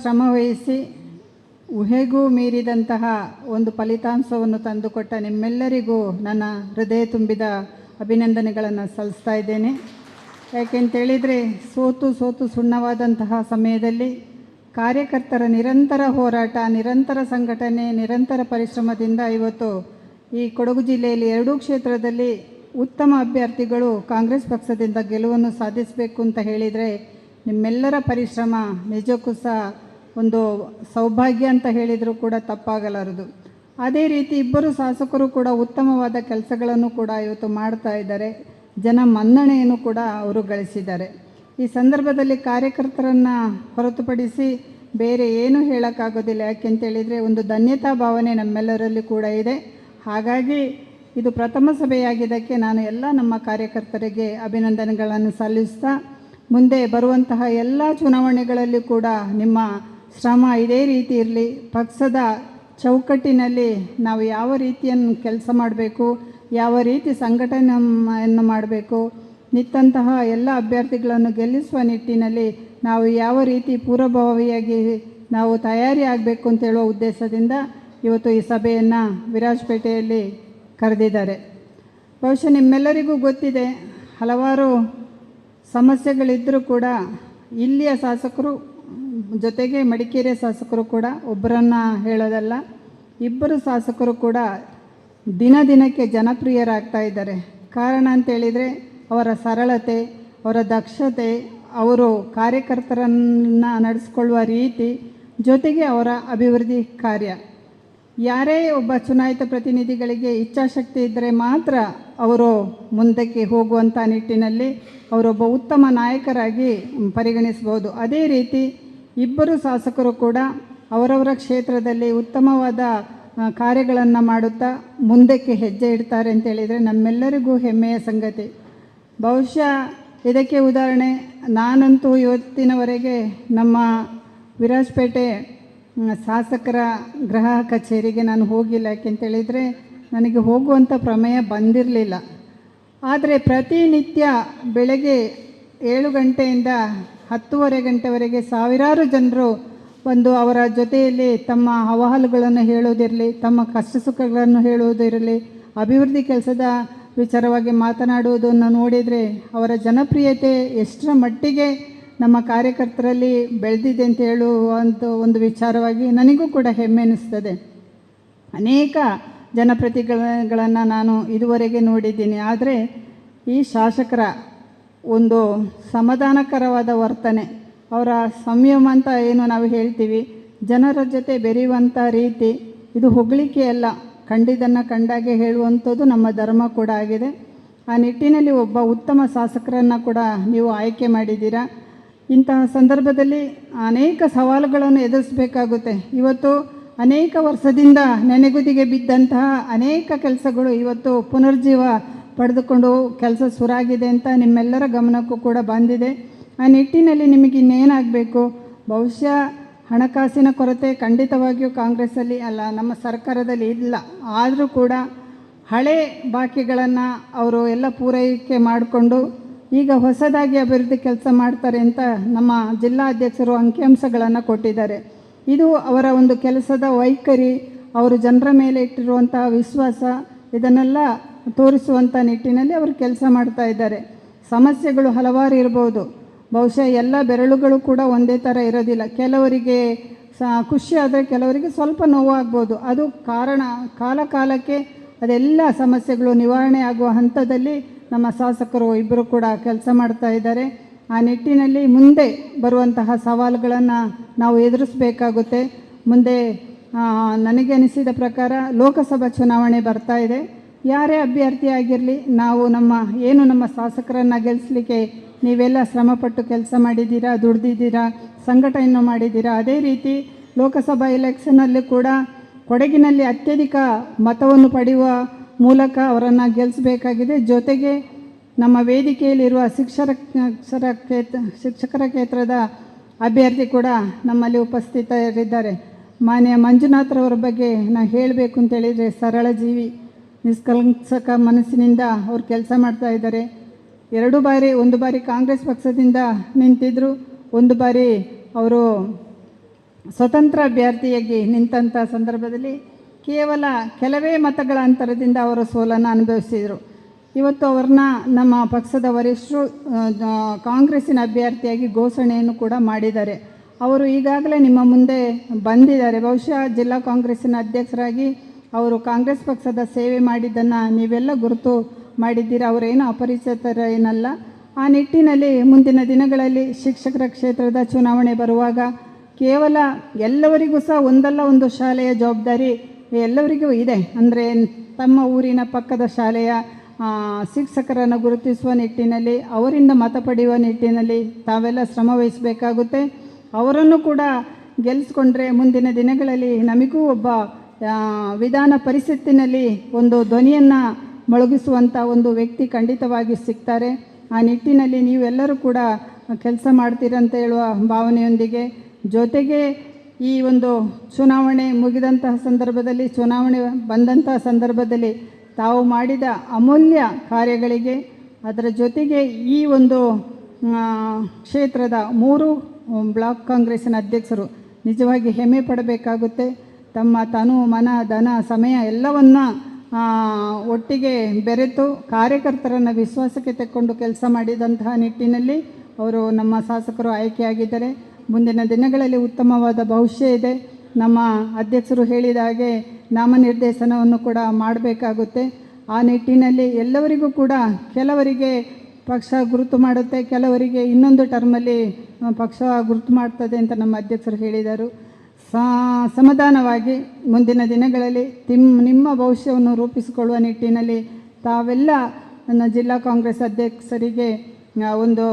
ಶ್ರಮ ವಹಿಸಿ ಊಹೆಗೂ ಮೀರಿದಂತಹ ಒಂದು ಫಲಿತಾಂಶವನ್ನು ತಂದುಕೊಟ್ಟ ನಿಮ್ಮೆಲ್ಲರಿಗೂ ನನ್ನ ಹೃದಯ ತುಂಬಿದ ಅಭಿನಂದನೆಗಳನ್ನು ಸಲ್ಲಿಸ್ತಾ ಇದ್ದೇನೆ. ಯಾಕೆಂತೇಳಿದರೆ ಸೋತು ಸೋತು ಸುಣ್ಣವಾದಂತಹ ಸಮಯದಲ್ಲಿ ಕಾರ್ಯಕರ್ತರ ನಿರಂತರ ಹೋರಾಟ, ನಿರಂತರ ಸಂಘಟನೆ, ನಿರಂತರ ಪರಿಶ್ರಮದಿಂದ ಇವತ್ತು ಈ ಕೊಡಗು ಜಿಲ್ಲೆಯಲ್ಲಿ ಎರಡೂ ಕ್ಷೇತ್ರದಲ್ಲಿ ಉತ್ತಮ ಅಭ್ಯರ್ಥಿಗಳು ಕಾಂಗ್ರೆಸ್ ಪಕ್ಷದಿಂದ ಗೆಲುವನ್ನು ಸಾಧಿಸಬೇಕು ಅಂತ ಹೇಳಿದರೆ ನಿಮ್ಮೆಲ್ಲರ ಪರಿಶ್ರಮ ನಿಜಕ್ಕೂ ಸಹ ಒಂದು ಸೌಭಾಗ್ಯ ಅಂತ ಹೇಳಿದರೂ ಕೂಡ ತಪ್ಪಾಗಲಾರದು. ಅದೇ ರೀತಿ ಇಬ್ಬರು ಶಾಸಕರು ಕೂಡ ಉತ್ತಮವಾದ ಕೆಲಸಗಳನ್ನು ಕೂಡ ಇವತ್ತು ಮಾಡ್ತಾ ಇದ್ದಾರೆ. ಜನ ಮನ್ನಣೆಯನ್ನು ಕೂಡ ಅವರು ಗಳಿಸಿದ್ದಾರೆ. ಈ ಸಂದರ್ಭದಲ್ಲಿ ಕಾರ್ಯಕರ್ತರನ್ನು ಹೊರತುಪಡಿಸಿ ಬೇರೆ ಏನೂ ಹೇಳೋಕ್ಕಾಗೋದಿಲ್ಲ. ಯಾಕೆಂತೇಳಿದರೆ ಒಂದು ಧನ್ಯತಾ ಭಾವನೆ ನಮ್ಮೆಲ್ಲರಲ್ಲಿ ಕೂಡ ಇದೆ. ಹಾಗಾಗಿ ಇದು ಪ್ರಥಮ ಸಭೆಯಾಗಿದ್ದಕ್ಕೆ ನಾನು ಎಲ್ಲ ನಮ್ಮ ಕಾರ್ಯಕರ್ತರಿಗೆ ಅಭಿನಂದನೆಗಳನ್ನು ಸಲ್ಲಿಸ್ತಾ, ಮುಂದೆ ಬರುವಂತಹ ಎಲ್ಲ ಚುನಾವಣೆಗಳಲ್ಲಿ ಕೂಡ ನಿಮ್ಮ ಶ್ರಮ ಇದೇ ರೀತಿ ಇರಲಿ. ಪಕ್ಷದ ಚೌಕಟ್ಟಿನಲ್ಲಿ ನಾವು ಯಾವ ರೀತಿಯನ್ನು ಕೆಲಸ ಮಾಡಬೇಕು, ಯಾವ ರೀತಿ ಸಂಘಟನೆಯನ್ನು ಮಾಡಬೇಕು ನಿತ್ತಂತಹ ಎಲ್ಲ ಅಭ್ಯರ್ಥಿಗಳನ್ನು ಗೆಲ್ಲಿಸುವ ನಿಟ್ಟಿನಲ್ಲಿ ನಾವು ಯಾವ ರೀತಿ ಪೂರ್ವಭಾವಿಯಾಗಿ ನಾವು ತಯಾರಿ ಆಗಬೇಕು ಅಂತ ಹೇಳುವ ಉದ್ದೇಶದಿಂದ ಇವತ್ತು ಈ ಸಭೆಯನ್ನು ವಿರಾಜಪೇಟೆಯಲ್ಲಿ ಕರೆದಿದ್ದಾರೆ. ಬಹುಶಃ ನಿಮ್ಮೆಲ್ಲರಿಗೂ ಗೊತ್ತಿದೆ, ಹಲವಾರು ಸಮಸ್ಯೆಗಳಿದ್ದರೂ ಕೂಡ ಇಲ್ಲಿಯ ಶಾಸಕರು ಜೊತೆಗೆ ಮಡಿಕೇರಿ ಶಾಸಕರು ಕೂಡ ಒಬ್ಬರನ್ನು ಹೇಳೋದಲ್ಲ, ಇಬ್ಬರು ಶಾಸಕರು ಕೂಡ ದಿನ ದಿನಕ್ಕೆ ಜನಪ್ರಿಯರಾಗ್ತಾ ಇದ್ದಾರೆ. ಕಾರಣ ಅಂತೇಳಿದರೆ ಅವರ ಸರಳತೆ, ಅವರ ದಕ್ಷತೆ, ಅವರು ಕಾರ್ಯಕರ್ತರನ್ನು ನಡೆಸ್ಕೊಳ್ಳುವ ರೀತಿ, ಜೊತೆಗೆ ಅವರ ಅಭಿವೃದ್ಧಿ ಕಾರ್ಯ. ಯಾರೇ ಒಬ್ಬ ಚುನಾಯಿತ ಪ್ರತಿನಿಧಿಗಳಿಗೆ ಇಚ್ಛಾಶಕ್ತಿ ಇದ್ದರೆ ಮಾತ್ರ ಅವರು ಮುಂದಕ್ಕೆ ಹೋಗುವಂಥ ನಿಟ್ಟಿನಲ್ಲಿ ಅವರೊಬ್ಬ ಉತ್ತಮ ನಾಯಕರಾಗಿ ಪರಿಗಣಿಸ್ಬೋದು ಅದೇ ರೀತಿ ಇಬ್ಬರು ಶಾಸಕರು ಕೂಡ ಅವರವರ ಕ್ಷೇತ್ರದಲ್ಲಿ ಉತ್ತಮವಾದ ಕಾರ್ಯಗಳನ್ನು ಮಾಡುತ್ತಾ ಮುಂದಕ್ಕೆ ಹೆಜ್ಜೆ ಇಡ್ತಾರೆ ಅಂತೇಳಿದರೆ ನಮ್ಮೆಲ್ಲರಿಗೂ ಹೆಮ್ಮೆಯ ಸಂಗತಿ. ಬಹುಶಃ ಇದಕ್ಕೆ ಉದಾಹರಣೆ, ನಾನಂತೂ ಇವತ್ತಿನವರೆಗೆ ನಮ್ಮ ವಿರಾಜಪೇಟೆ ಶಾಸಕರ ಗೃಹ ಕಚೇರಿಗೆ ನಾನು ಹೋಗಿಲ್ಲ. ಯಾಕೆಂತೇಳಿದರೆ ನನಗೆ ಹೋಗುವಂಥ ಪ್ರಮೇಯ ಬಂದಿರಲಿಲ್ಲ. ಆದರೆ ಪ್ರತಿನಿತ್ಯ ಬೆಳಗ್ಗೆ ಏಳು ಗಂಟೆಯಿಂದ ಹತ್ತೂವರೆ ಗಂಟೆವರೆಗೆ ಸಾವಿರಾರು ಜನರು ಒಂದು ಅವರ ಜೊತೆಯಲ್ಲಿ ತಮ್ಮ ಹವಹಲುಗಳನ್ನು ಹೇಳುವುದಿರಲಿ, ತಮ್ಮ ಕಷ್ಟ ಸುಖಗಳನ್ನು ಹೇಳುವುದಿರಲಿ, ಅಭಿವೃದ್ಧಿ ಕೆಲಸದ ವಿಚಾರವಾಗಿ ಮಾತನಾಡುವುದನ್ನು ನೋಡಿದರೆ ಅವರ ಜನಪ್ರಿಯತೆ ಎಷ್ಟರ ಮಟ್ಟಿಗೆ ನಮ್ಮ ಕಾರ್ಯಕರ್ತರಲ್ಲಿ ಬೆಳೆದಿದೆ ಅಂತ ಹೇಳುವಂಥ ಒಂದು ವಿಚಾರವಾಗಿ ನನಗೂ ಕೂಡ ಹೆಮ್ಮೆ ಅನ್ನಿಸ್ತದೆ ಅನೇಕ ಜನಪ್ರತಿಗಳನ್ನು ನಾನು ಇದುವರೆಗೆ ನೋಡಿದ್ದೀನಿ. ಆದರೆ ಈ ಶಾಸಕರ ಒಂದು ಸಮಾಧಾನಕರವಾದ ವರ್ತನೆ. ಅವರ ಸಂಯಮ ಅಂತ ಏನು ನಾವು ಹೇಳ್ತೀವಿ. ಜನರ ಜೊತೆ ಬೆರೆಯುವಂಥ ರೀತಿ, ಇದು ಹೊಗಳಿಕೆ ಅಲ್ಲ. ಕಂಡಿದ್ದನ್ನು ಕಂಡಾಗೆ ಹೇಳುವಂಥದ್ದು ನಮ್ಮ ಧರ್ಮ ಕೂಡ ಆಗಿದೆ. ಆ ನಿಟ್ಟಿನಲ್ಲಿ ಒಬ್ಬ ಉತ್ತಮ ಶಾಸಕರನ್ನು ಕೂಡ ನೀವು ಆಯ್ಕೆ ಮಾಡಿದ್ದೀರಾ. ಇಂತಹ ಸಂದರ್ಭದಲ್ಲಿ ಅನೇಕ ಸವಾಲುಗಳನ್ನು ಎದುರಿಸಬೇಕಾಗುತ್ತೆ. ಇವತ್ತು ಅನೇಕ ವರ್ಷದಿಂದ ನೆನೆಗುದಿಗೆ ಬಿದ್ದಂತಹ ಅನೇಕ ಕೆಲಸಗಳು ಇವತ್ತು ಪುನರ್ಜೀವ ಪಡೆದುಕೊಂಡು ಕೆಲಸ ಸುರಾಗಿದೆ ಅಂತ ನಿಮ್ಮೆಲ್ಲರ ಗಮನಕ್ಕೂ ಕೂಡ ಬಂದಿದೆ. ಆ ನಿಟ್ಟಿನಲ್ಲಿ ನಿಮಗೆ ಇನ್ನೇನಾಗಬೇಕು? ಬಹುಶಃ ಹಣಕಾಸಿನ ಕೊರತೆ ಖಂಡಿತವಾಗಿಯೂ ಕಾಂಗ್ರೆಸ್ಸಲ್ಲಿ ಅಲ್ಲ, ನಮ್ಮ ಸರ್ಕಾರದಲ್ಲಿ ಇಲ್ಲ. ಆದರೂ ಕೂಡ ಹಳೆ ಬಾಕಿಗಳನ್ನು ಅವರು ಎಲ್ಲ ಪೂರೈಕೆ ಮಾಡಿಕೊಂಡು ಈಗ ಹೊಸದಾಗಿ ಅಭಿವೃದ್ಧಿ ಕೆಲಸ ಮಾಡ್ತಾರೆ ಅಂತ ನಮ್ಮ ಜಿಲ್ಲಾ ಅಧ್ಯಕ್ಷರು ಅಂಕಿಅಂಶಗಳನ್ನು ಕೊಟ್ಟಿದ್ದಾರೆ. ಇದು ಅವರ ಒಂದು ಕೆಲಸದ ವೈಖರಿ, ಅವರು ಜನರ ಮೇಲೆ ಇಟ್ಟಿರುವಂತಹ ವಿಶ್ವಾಸ, ಇದನ್ನೆಲ್ಲ ತೋರಿಸುವಂಥ ನಿಟ್ಟಿನಲ್ಲಿ ಅವರು ಕೆಲಸ ಮಾಡ್ತಾ ಇದ್ದಾರೆ. ಸಮಸ್ಯೆಗಳು ಹಲವಾರು ಇರ್ಬೋದು. ಬಹುಶಃ ಎಲ್ಲ ಬೆರಳುಗಳು ಕೂಡ ಒಂದೇ ಥರ ಇರೋದಿಲ್ಲ. ಕೆಲವರಿಗೆ ಸ, ಖುಷಿ ಆದರೆ ಕೆಲವರಿಗೆ ಸ್ವಲ್ಪ ನೋವಾಗ್ಬೋದು. ಅದು ಕಾರಣ, ಕಾಲ ಕಾಲಕ್ಕೆ ಅದೆಲ್ಲ ಸಮಸ್ಯೆಗಳು ನಿವಾರಣೆ ಆಗುವ ಹಂತದಲ್ಲಿ ನಮ್ಮ ಶಾಸಕರು ಇಬ್ಬರು ಕೂಡ ಕೆಲಸ ಮಾಡ್ತಾ ಇದ್ದಾರೆ. ಆ ನಿಟ್ಟಿನಲ್ಲಿ ಮುಂದೆ ಬರುವಂತಹ ಸವಾಲುಗಳನ್ನು ನಾವು ಎದುರಿಸಬೇಕಾಗುತ್ತೆ. ಮುಂದೆ ನನಗೆ ಅನಿಸಿದ ಪ್ರಕಾರ ಲೋಕಸಭಾ ಚುನಾವಣೆ ಬರ್ತಾ ಇದೆ. ಯಾರೇ ಅಭ್ಯರ್ಥಿ ಆಗಿರಲಿ, ನಾವು ನಮ್ಮ, ಏನು ನಮ್ಮ ಶಾಸಕರನ್ನು ಗೆಲ್ಲಿಸಲಿಕ್ಕೆ ನೀವೆಲ್ಲ ಶ್ರಮಪಟ್ಟು ಕೆಲಸ ಮಾಡಿದ್ದೀರಾ, ದುಡ್ದಿದ್ದೀರಾ, ಸಂಘಟನೆಯನ್ನು ಮಾಡಿದ್ದೀರಾ, ಅದೇ ರೀತಿ ಲೋಕಸಭಾ ಎಲೆಕ್ಷನಲ್ಲಿ ಕೂಡ ಕೊಡಗಿನಲ್ಲಿ ಅತ್ಯಧಿಕ ಮತವನ್ನು ಪಡೆಯುವ ಮೂಲಕ ಅವರನ್ನು ಗೆಲ್ಲಿಸಬೇಕಾಗಿದೆ ಜೊತೆಗೆ ನಮ್ಮ ವೇದಿಕೆಯಲ್ಲಿರುವ ಶಿಕ್ಷರ ಕ್ಷರ ಕ್ಷೇತ್ರ, ಶಿಕ್ಷಕರ ಕ್ಷೇತ್ರದ ಅಭ್ಯರ್ಥಿ ಕೂಡ ನಮ್ಮಲ್ಲಿ ಉಪಸ್ಥಿತರಿದ್ದಾರೆ. ಮಾನ್ಯ ಮಂಜುನಾಥ್ರವರ ಬಗ್ಗೆ ನಾನು ಹೇಳಬೇಕು ಅಂತೇಳಿದರೆ ಸರಳ ಜೀವಿ ನಿಷ್ಕಲ್ಸಕ ಮನಸ್ಸಿನಿಂದ ಅವ್ರು ಕೆಲಸ ಮಾಡ್ತಾ ಇದ್ದಾರೆ. ಎರಡು ಬಾರಿ, ಒಂದು ಬಾರಿ ಕಾಂಗ್ರೆಸ್ ಪಕ್ಷದಿಂದ ನಿಂತಿದ್ದರು ಒಂದು ಬಾರಿ ಅವರು ಸ್ವತಂತ್ರ ಅಭ್ಯರ್ಥಿಯಾಗಿ ನಿಂತಹ ಸಂದರ್ಭದಲ್ಲಿ ಕೇವಲ ಕೆಲವೇ ಮತಗಳ ಅಂತರದಿಂದ ಅವರು ಸೋಲನ್ನು ಅನುಭವಿಸಿದರು. ಇವತ್ತು ಅವ್ರನ್ನ ನಮ್ಮ ಪಕ್ಷದ ವರಿಷ್ಠರು ಕಾಂಗ್ರೆಸ್ಸಿನ ಅಭ್ಯರ್ಥಿಯಾಗಿ ಘೋಷಣೆಯನ್ನು ಕೂಡ ಮಾಡಿದ್ದಾರೆ. ಅವರು ಈಗಾಗಲೇ ನಿಮ್ಮ ಮುಂದೆ ಬಂದಿದ್ದಾರೆ. ಬಹುಶಃ ಜಿಲ್ಲಾ ಕಾಂಗ್ರೆಸ್ಸಿನ ಅಧ್ಯಕ್ಷರಾಗಿ ಅವರು ಕಾಂಗ್ರೆಸ್ ಪಕ್ಷದ ಸೇವೆ ಮಾಡಿದ್ದನ್ನು ನೀವೆಲ್ಲ ಗುರುತು ಮಾಡಿದ್ದೀರ? ಅವರೇನು ಅಪರಿಚಿತರ ಏನಲ್ಲ ಆ ನಿಟ್ಟಿನಲ್ಲಿ ಮುಂದಿನ ದಿನಗಳಲ್ಲಿ ಶಿಕ್ಷಕರ ಕ್ಷೇತ್ರದ ಚುನಾವಣೆ ಬರುವಾಗ ಕೇವಲ ಎಲ್ಲವರಿಗೂ ಸಹ ಒಂದಲ್ಲ ಒಂದು ಶಾಲೆಯ ಜವಾಬ್ದಾರಿ ಎಲ್ಲರಿಗೂ ಇದೆ. ಅಂದರೆ ತಮ್ಮ ಊರಿನ ಪಕ್ಕದ ಶಾಲೆಯ ಶಿಕ್ಷಕರನ್ನು ಗುರುತಿಸುವ ನಿಟ್ಟಿನಲ್ಲಿ, ಅವರಿಂದ ಮತ ಪಡೆಯುವ ನಿಟ್ಟಿನಲ್ಲಿ ತಾವೆಲ್ಲ ಶ್ರಮ ವಹಿಸಬೇಕಾಗುತ್ತೆ. ಅವರನ್ನು ಕೂಡ ಗೆಲ್ಲಿಸ್ಕೊಂಡ್ರೆ ಮುಂದಿನ ದಿನಗಳಲ್ಲಿ ನಮಗೂ ಒಬ್ಬ ವಿಧಾನ ಪರಿಷತ್ತಿನಲ್ಲಿ ಒಂದು ಧ್ವನಿಯನ್ನು ಮೊಳಗಿಸುವಂಥ ಒಂದು ವ್ಯಕ್ತಿ ಖಂಡಿತವಾಗಿ ಸಿಗ್ತಾರೆ. ಆ ನಿಟ್ಟಿನಲ್ಲಿ ನೀವೆಲ್ಲರೂ ಕೂಡ ಕೆಲಸ ಮಾಡ್ತೀರಂತ ಹೇಳುವ ಭಾವನೆಯೊಂದಿಗೆ, ಜೊತೆಗೆ ಈ ಒಂದು ಚುನಾವಣೆ ಮುಗಿದಂತಹ ಸಂದರ್ಭದಲ್ಲಿ, ಚುನಾವಣೆ ಬಂದಂತಹ ಸಂದರ್ಭದಲ್ಲಿ ತಾವು ಮಾಡಿದ ಅಮೂಲ್ಯ ಕಾರ್ಯಗಳಿಗೆ, ಅದರ ಜೊತೆಗೆ ಈ ಒಂದು ಕ್ಷೇತ್ರದ ಮೂರು ಬ್ಲಾಕ್ ಕಾಂಗ್ರೆಸ್ಸಿನ ಅಧ್ಯಕ್ಷರು ನಿಜವಾಗಿ ಹೆಮ್ಮೆ ಪಡಬೇಕಾಗುತ್ತೆ. ತಮ್ಮ ತನು, ಮನ, ಧನ, ಸಮಯ ಎಲ್ಲವನ್ನ ಒಟ್ಟಿಗೆ ಬೆರೆತು ಕಾರ್ಯಕರ್ತರನ್ನು ವಿಶ್ವಾಸಕ್ಕೆ ತೆಕ್ಕೊಂಡು ಕೆಲಸ ಮಾಡಿದಂತಹ ನಿಟ್ಟಿನಲ್ಲಿ ಅವರು ನಮ್ಮ ಶಾಸಕರು ಆಯ್ಕೆಯಾಗಿದ್ದಾರೆ. ಮುಂದಿನ ದಿನಗಳಲ್ಲಿ ಉತ್ತಮವಾದ ಭವಿಷ್ಯ ಇದೆ. ನಮ್ಮ ಅಧ್ಯಕ್ಷರು ಹೇಳಿದ ಹಾಗೆ ನಾಮನಿರ್ದೇಶನವನ್ನು ಕೂಡ ಮಾಡಬೇಕಾಗುತ್ತೆ. ಆ ನಿಟ್ಟಿನಲ್ಲಿ ಎಲ್ಲವರಿಗೂ ಕೂಡ ಕೆಲವರಿಗೆ ಪಕ್ಷ ಗುರುತು ಮಾಡುತ್ತೆ, ಕೆಲವರಿಗೆ ಇನ್ನೊಂದು ಟರ್ಮಲ್ಲಿ ಪಕ್ಷ ಗುರುತು ಮಾಡ್ತದೆ ಅಂತ ನಮ್ಮ ಅಧ್ಯಕ್ಷರು ಹೇಳಿದರು. ಸಮಾಧಾನವಾಗಿ ಮುಂದಿನ ದಿನಗಳಲ್ಲಿ ತಿಮ್, ನಿಮ್ಮ ಭವಿಷ್ಯವನ್ನು ರೂಪಿಸಿಕೊಳ್ಳುವ ನಿಟ್ಟಿನಲ್ಲಿ ತಾವೆಲ್ಲ ನನ್ನ ಜಿಲ್ಲಾ ಕಾಂಗ್ರೆಸ್ ಅಧ್ಯಕ್ಷರಿಗೆ ಒಂದು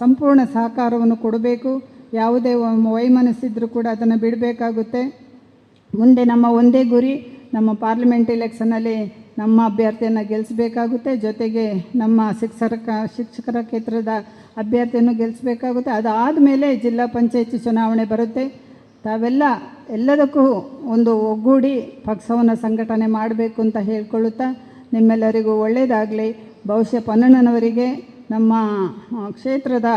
ಸಂಪೂರ್ಣ ಸಹಕಾರವನ್ನು ಕೊಡಬೇಕು. ಯಾವುದೇ ವೈಮನಸ್ಸಿದ್ರೂ ಕೂಡ ಅದನ್ನು ಬಿಡಬೇಕಾಗುತ್ತೆ. ಮುಂದೆ ನಮ್ಮ ಒಂದೇ ಗುರಿ, ನಮ್ಮ ಪಾರ್ಲಿಮೆಂಟ್ ಎಲೆಕ್ಷನಲ್ಲಿ ನಮ್ಮ ಅಭ್ಯರ್ಥಿಯನ್ನು ಗೆಲ್ಲಿಸಬೇಕಾಗುತ್ತೆ ಜೊತೆಗೆ ನಮ್ಮ ಶಿಕ್ಷರ, ಶಿಕ್ಷಕರ ಕ್ಷೇತ್ರದ ಅಭ್ಯರ್ಥಿಯನ್ನು ಗೆಲ್ಲಿಸಬೇಕಾಗುತ್ತೆ ಅದಾದ ಮೇಲೆ ಜಿಲ್ಲಾ ಪಂಚಾಯತಿ ಚುನಾವಣೆ ಬರುತ್ತೆ. ತಾವೆಲ್ಲ ಎಲ್ಲದಕ್ಕೂ ಒಂದು ಒಗ್ಗೂಡಿ ಪಕ್ಷವನ್ನು ಸಂಘಟನೆ ಮಾಡಬೇಕು ಅಂತ ಹೇಳ್ಕೊಳ್ಳುತ್ತಾ ನಿಮ್ಮೆಲ್ಲರಿಗೂ ಒಳ್ಳೆಯದಾಗಲಿ ಬಹುಶಃ ಪನ್ನಣ್ಣನವರಿಗೆ, ನಮ್ಮ ಕ್ಷೇತ್ರದ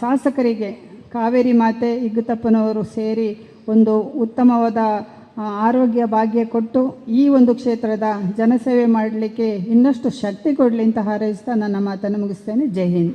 ಶಾಸಕರಿಗೆ ಕಾವೇರಿ ಮಾತೆ ಇಗ್ಗುತಪ್ಪನವರು ಸೇರಿ ಒಂದು ಉತ್ತಮವಾದ ಆರೋಗ್ಯ ಭಾಗ್ಯ ಕೊಟ್ಟು ಈ ಒಂದು ಕ್ಷೇತ್ರದ ಜನಸೇವೆ ಮಾಡಲಿಕ್ಕೆ ಇನ್ನಷ್ಟು ಶಕ್ತಿ ಕೊಡಲಿ ಅಂತ ಹಾರೈಸ್ತಾ ನನ್ನ ಮಾತನ್ನು ಮುಗಿಸ್ತೇನೆ. ಜೈ ಹಿಂದ್.